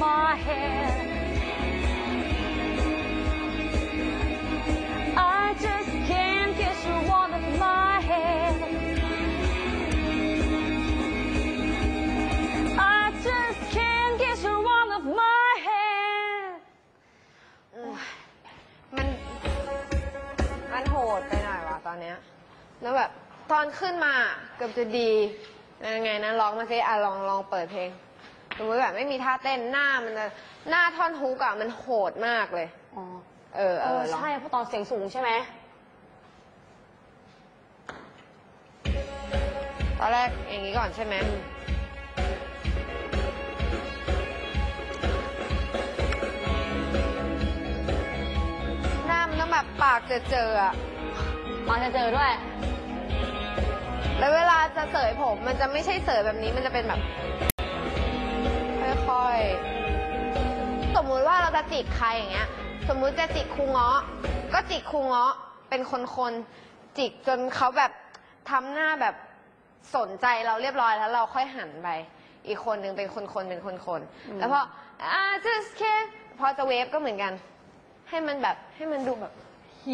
my head. I just can't get you out of my head. I just can't get you out of my head. มัน มันโหดไปหน่อยว่ะตอนเนี้ย แล้วแบบ ตอนขึ้นมาเกือบจะดียังไงนะร้องมาสิอะลองลองเปิดเพลง สมมติแบบไม่มีท่าเต้นหน้ามันจะหน้าท่อนฮุกอะมันโหดมากเลย อ๋อเออเอเอออลองใช่เพราะตอนเสียงสูงใช่ไหมตอนแรกอย่างนี้ก่อนใช่ไหมหน้ามันต้องแบบปากเจอเจอๆอะมาจะเจอด้วย แล้วเวลาจะเสยผมมันจะไม่ใช่เสยแบบนี้มันจะเป็นแบบ ค่อยๆ สมมุติว่าเราจะจิกใครอย่างเงี้ย สมมุติจะจิกครูเงาะ ก็จิกครูเงาะเป็นคนๆจิกจนเขาแบบทำหน้าแบบสนใจเราเรียบร้อยแล้วเราค่อยหันไป อีกคนหนึ่งเป็นคนๆเป็นคนอืมๆแล้วพออ่า just care พอจะเวฟก็เหมือนกัน ให้มันแบบให้มันดูแบบ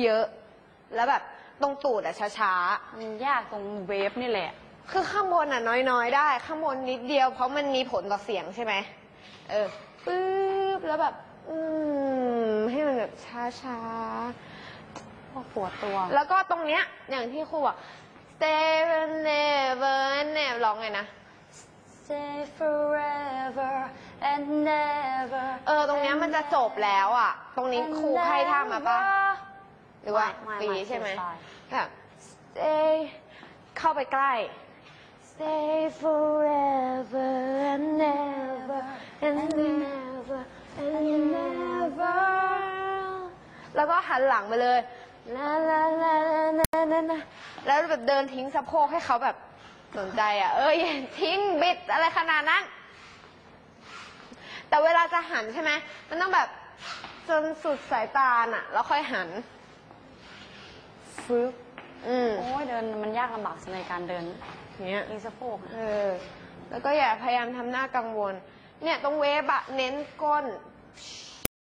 เยอะ แล้วแบบตรงตูดอะช้าๆมันยากตรงเวฟนี่แหละคือข้างบนอะน้อยๆ ได้ ข้างบนนิดเดียวเพราะมันมีผลต่อเสียงใช่ไหม เออปึ๊บแล้วแบบ อืม ให้มันแบบช้าปวดตัวๆแล้วก็ตรงเนี้ย อย่างที่ครูบอก stay never never ร้องไงนะ Stay forever and never เออ ตรงเนี้ยมันจะจบแล้วอะ ตรงนี้ครูให้ท่ามาปะ หรือว่าไม่ปีไม่ใช่ไหมใช่แบบ stay เข้าไปใกล้ stay forever and never and never and never แล้วก็หันหลังไปเลยลาลาลาลาลาลาแล้วแบบเดินทิ้งสะโพกให้เขาแบบสนใจอะ เอ้ยทิ้งบิดอะไรขนาดนั้น แต่เวลาจะหันใช่ไหมมันต้องแบบจนสุดสายตาน่ะ แล้วค่อยหันฟึบอืมโอ้ยเดินมันยากลำบากในการเดินเนี้ยอีสะโพกอะ เออ แล้วก็อย่าพยายามทำหน้ากังวล เนี่ยตรงเวฟอะเน้นก้น